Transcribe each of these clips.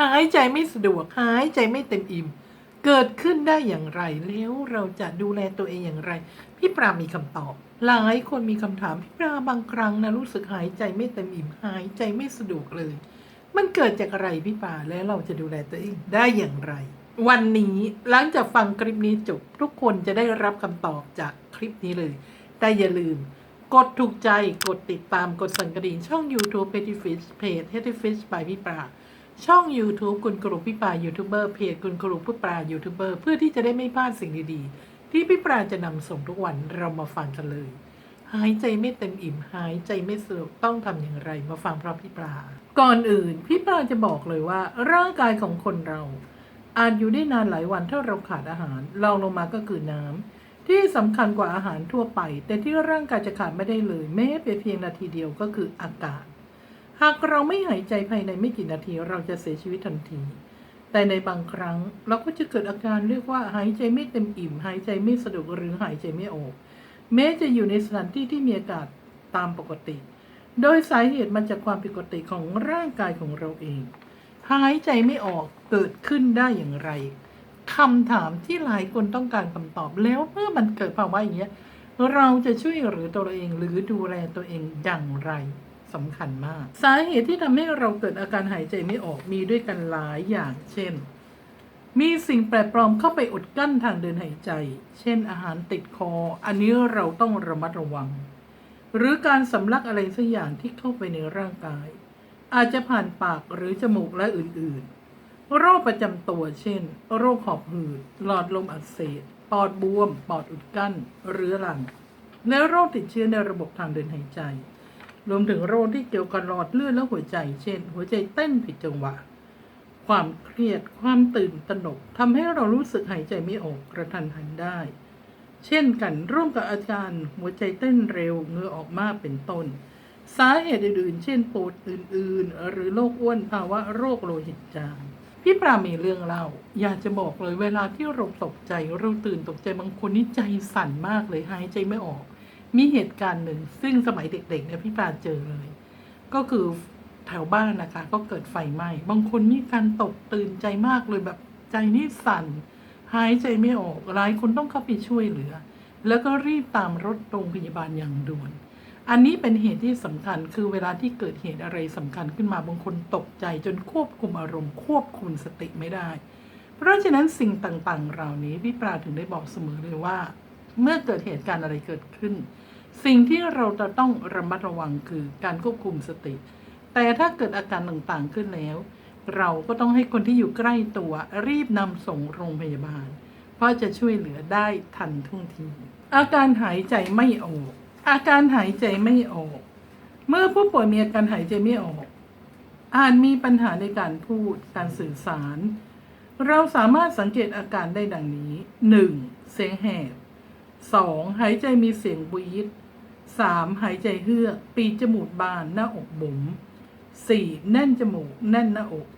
หายใจไม่สะดวก หายใจไม่เต็มอิ่ม เกิดขึ้นได้อย่างไร แล้วเราจะดูแลตัวเองอย่างไร พี่ปรามีคำตอบ หลายคนมีคำถามพี่ปราบางครั้งนะรู้สึกหายใจไม่เต็มอิ่ม หายใจไม่สะดวกเลย มันเกิดจากอะไรพี่ปราแล้วเราจะดูแลตัวเองได้อย่างไร วันนี้หลังจากฟังคลิปนี้จบทุกคนจะได้รับคำตอบจากคลิปนี้เลย แต่อย่าลืมกดถูกใจ กดติดตาม กดสั่นกระดิ่งช่อง YouTube p e t t y Fish เพจ p e t t y Fish by พี่ปรา ช่อง YouTube คุณครูพี่ปรายูทูบเบอร์เพจคุณครูพี่ปรายูทูบเบอร์เพื่อที่จะได้ไม่พลาดสิ่งดีๆ ที่พี่ปราจะนำส่งทุกวันเรามาฟังกันเลย หายใจไม่เต็มอิ่มหายใจไม่สะดวกต้องทำอย่างไรมาฟังพร้อมพี่ปราก่อนอื่นพี่ปราจะบอกเลยว่า ร่างกายของคนเรา อาจอยู่ได้นานหลายวันถ้าเราขาดอาหารรองลงมาก็คือน้ำที่สำคัญกว่าอาหารทั่วไป แต่ที่ร่างกายจะขาดไม่ได้เลยแม้เป็นเพียงนาทีเดียวก็คืออากาศ หากเราไม่หายใจภายในไม่กี่นาทีเราจะเสียชีวิตทันที แต่ในบางครั้งเราก็จะเกิดอาการเรียกว่าหายใจไม่เต็มอิ่ม หายใจไม่สะดวกหรือหายใจไม่ออก แม้จะอยู่ในสถานที่ที่มีอากาศตามปกติ โดยสาเหตุมาจากความผิดปกติของร่างกายของเราเอง หายใจไม่ออกเกิดขึ้นได้อย่างไรคำถามที่หลายคนต้องการคำตอบแล้วเมื่อมันเกิดภาวะอย่างเงี้ยเราจะช่วยเหลือตัวเองหรือดูแลตัวเองอย่างไร สำคัญมาก สาเหตุที่ทำให้เราเกิดอาการหายใจไม่ออกมีด้วยกันหลายอย่างเช่น มีสิ่งแปลกปลอมเข้าไปอุดกั้นทางเดินหายใจ เช่น อาหารติดคอ อันนี้เราต้องระมัดระวัง หรือการสำลักอะไรสักอย่างที่เข้าไปในร่างกาย อาจจะผ่านปากหรือจมูกและอื่นๆ โรคประจำตัวเช่น โรคหอบหืด หลอดลมอักเสบปอดบวม ปอดอุดกั้นเรื้อรังและโรคติดเชื้อในระบบทางเดินหายใจ รวมถึงโรคที่เกี่ยวกับหลอดเลือดและหัวใจ เช่น หัวใจเต้นผิดจังหวะ ความเครียด ความตื่นตระหนกทำให้เรารู้สึกหายใจไม่ออกกระทันหันได้ เช่นกันร่วมกับอาการหัวใจเต้นเร็วเงือออกมากเป็นต้น สาเหตุอื่นๆ เช่นปวดอื่นๆ หรือโรคอ้วนภาวะโรคโลหิตจางพี่ปรามีเรื่องเล่า อยากจะบอกเลยเวลาที่เราตกใจเราตื่นตกใจบางคนนี่ใจสั่นมากเลยหายใจไม่ออก มีเหตุการณ์หนึ่ง ซึ่งสมัยเด็กๆเนี่ยพี่ปราเจอเลย ก็คือแถวบ้านนะคะ ก็เกิดไฟไหม้บางคนมีการตกตื่นใจมากเลยแบบใจนี่สั่นหายใจไม่ออกหลายคนต้องเข้าไปช่วยเหลือ แล้วก็รีบตามรถโรงพยาบาลอย่างด่วน อันนี้เป็นเหตุที่สำคัญคือเวลาที่เกิดเหตุอะไรสำคัญขึ้นมาบางคนตกใจจนควบคุมอารมณ์ควบคุมสติไม่ได้ เพราะฉะนั้นสิ่งต่างๆ เหล่านี้พี่ปราถึงได้บอกเสมอเลยว่า เมื่อเกิดเหตุการณ์อะไรเกิดขึ้น สิ่งที่เราจะต้องระมัดระวังคือการควบคุมสติ แต่ถ้าเกิดอาการต่างๆขึ้นแล้ว เราก็ต้องให้คนที่อยู่ใกล้ตัวรีบนำส่งโรงพยาบาล เพราะจะช่วยเหลือได้ทันท่วงที อาการหายใจไม่ออก อาการหายใจไม่ออก เมื่อผู้ป่วยมีอาการหายใจไม่ออกอาจมีปัญหาในการพูด การสื่อสาร เราสามารถสังเกตอาการได้ดังนี้ 1. เสียงแหบ 2. หายใจมีเสียงวีด 3. หายใจเฮือกปีจมูกบานหน้าอกบุ๋ม 4. แน่นจมูกแน่นหน้าอก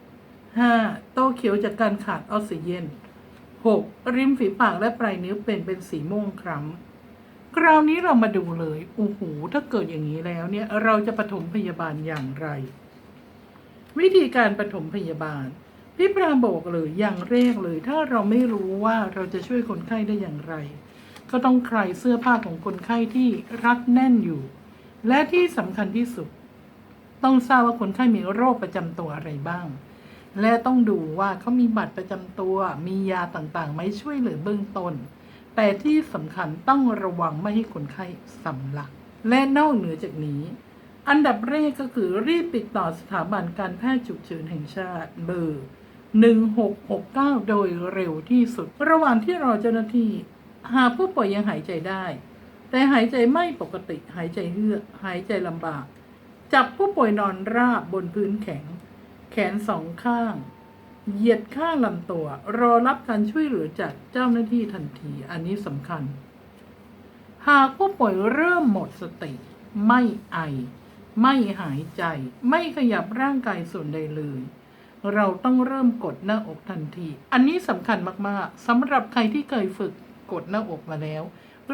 5. โตเขียวจากการขาดออกซิเจน 6. ริมฝีปากและปลายนิ้วเป็นเป็นสีม่วงคล้ำคราวนี้เรามาดูเลยโอ้โหถ้าเกิดอย่างนี้แล้วเนี่ยเราจะปฐมพยาบาลอย่างไร วิธีการปฐมพยาบาลพี่ปราบอกเลยอย่างแรกเลย ถ้าเราไม่รู้ว่าเราจะช่วยคนไข้ได้อย่างไร ก็ต้องคลายเสื้อผ้าของคนไข้ที่รัดแน่นอยู่ และที่สำคัญที่สุด ต้องทราบว่าคนไข้มีโรคประจำตัวอะไรบ้าง และต้องดูว่าเขามีบัตรประจำตัว มียาต่างๆไหมช่วยเหลือเบื้องต้น แต่ที่สำคัญต้องระวังไม่ให้คนไข้สำลัก และนอกเหนือจากนี้ อันดับแรกก็คือรีบติดต่อสถาบันการแพทย์ฉุกเฉินแห่งชาติเบอร์1669 โดยเร็วที่สุด ระหว่างที่รอเจ้าหน้าที่ หากผู้ป่วยยังหายใจได้ แต่หายใจไม่ปกติหายใจเฮือกหายใจลำบาก จับผู้ป่วยนอนราบบนพื้นแข็ง แขนสองข้าง เหยียดข้างลำตัว รอรับการช่วยเหลือจากเจ้าหน้าที่ทันทีอันนี้สำคัญ หากผู้ป่วยเริ่มหมดสติ ไม่ไอ ไม่หายใจ ไม่ขยับร่างกายส่วนใดเลยเราต้องเริ่มกดหน้าอกทันที อันนี้สำคัญมาก ๆสำหรับใครที่เคยฝึก กดหน้าอกมาแล้ว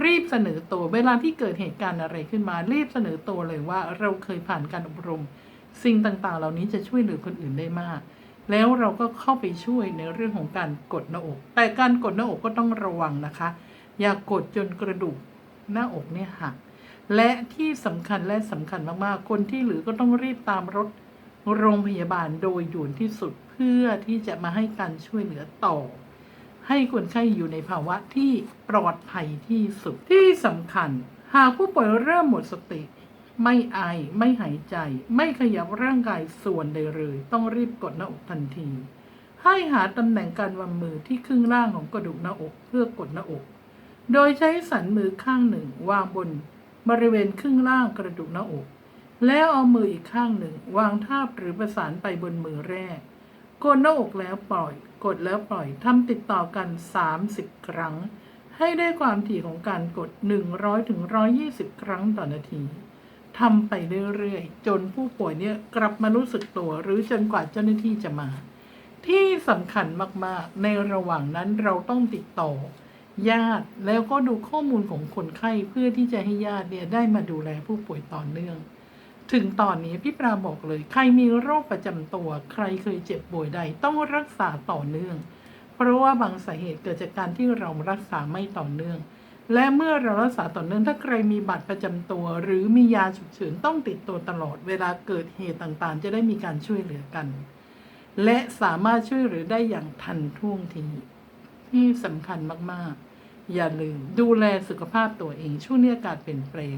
รีบเสนอตัวเวลาที่เกิดเหตุการณ์อะไรขึ้นมา รีบเสนอตัวเลยว่าเราเคยผ่านการอบรม สิ่งต่างๆ เหล่านี้จะช่วยเหลือคนอื่นได้มาก แล้วเราก็เข้าไปช่วยในเรื่องของการกดหน้าอก แต่การกดหน้าอกก็ต้องระวังนะคะ อย่ากดจนกระดูกหน้าอกเนี่ยหักและที่สำคัญและสำคัญมากๆ คนที่เหลือก็ต้องรีบตามรถโรงพยาบาลโดยด่วนที่สุดเพื่อที่จะมาให้การช่วยเหลือต่อ ให้คนไข้อยู่ในภาวะที่ปลอดภัยที่สุด ที่สำคัญ หากผู้ป่วยเริ่มหมดสติ ไม่ไอไม่หายใจ ไม่ขยับร่างกายส่วนใดเลย ต้องรีบกดหน้าอกทันที ให้หาตำแหน่งการวางมือที่ครึ่งล่างของกระดูกหน้าอกเพื่อกดหน้าอก โดยใช้สันมือข้างหนึ่งวางบนบริเวณครึ่งล่างกระดูกหน้าอก แล้วเอามืออีกข้างหนึ่ง วางทาบหรือประสานไปบนมือแรก กดหน้าอกแล้วปล่อย กดแล้วปล่อยทำติดต่อกัน 30 ครั้ง ให้ได้ความถี่ของการกด 100ถึง120 ครั้งต่อนาทีทำไปเรื่อยๆ จนผู้ป่วยเนี่ยกลับมารู้สึกตัว หรือจนกว่าเจ้าหน้าที่จะมา ที่สำคัญมากๆ ในระหว่างนั้นเราต้องติดต่อ ญาติแล้วก็ดูข้อมูลของคนไข้เพื่อที่จะให้ญาติเนี่ยได้มาดูแลผู้ป่วยต่อเนื่อง ถึงตอนนี้พี่ปราบอกเลย ใครมีโรคประจำตัว ใครเคยเจ็บป่วยใดต้องรักษาต่อเนื่อง เพราะว่าบางสาเหตุเกิดจากการที่เรารักษาไม่ต่อเนื่อง และเมื่อเรารักษาต่อเนื่องถ้าใครมีบัตรประจำตัว หรือมียาฉุกเฉินต้องติดตัวตลอด เวลาเกิดเหตุต่างๆ จะได้มีการช่วยเหลือกัน และสามารถช่วยเหลือได้อย่างทันท่วงทีที่สำคัญมากๆ อย่าลืมดูแลสุขภาพตัวเองช่วงนี้อากาศเปลี่ยนแปลง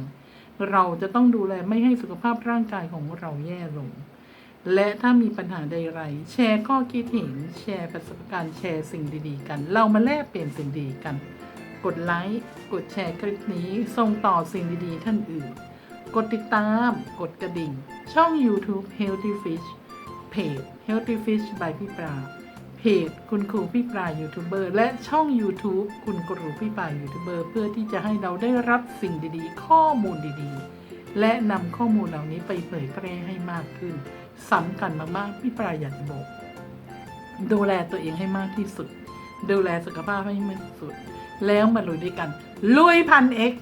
เราจะต้องดูแลไม่ให้สุขภาพร่างกายของเราแย่ลง และถ้ามีปัญหาใดๆแชร์ข้อคิดเห็นแชร์ประสบการณ์แชร์สิ่งดีๆ กัน เรามาแลกเปลี่ยนสิ่งดีกัน กดไลค์กดแชร์คลิปนี้ส่งต่อสิ่งดีๆ ท่านอื่น กดติดตามกดกระดิ่ง ช่อง YouTube Healthy Fish เพจ Healthy Fish by พี่ปรา เพจคุณครูพี่ปลายูทูบเบอร์และช่อง YouTube คุณครูพี่ปลายูทูบเบอร์เพื่อที่จะให้เราได้รับสิ่งดีๆ ข้อมูลดีๆ และนำข้อมูลเหล่านี้ไปเผยแพร่ให้มากขึ้นสำคัญมากๆพี่ปลาอยากจะบอก ดูแลตัวเองให้มากที่สุด ดูแลสุขภาพให้มากที่สุด แล้วมาลุยด้วยกัน ลุยพันเอ็ก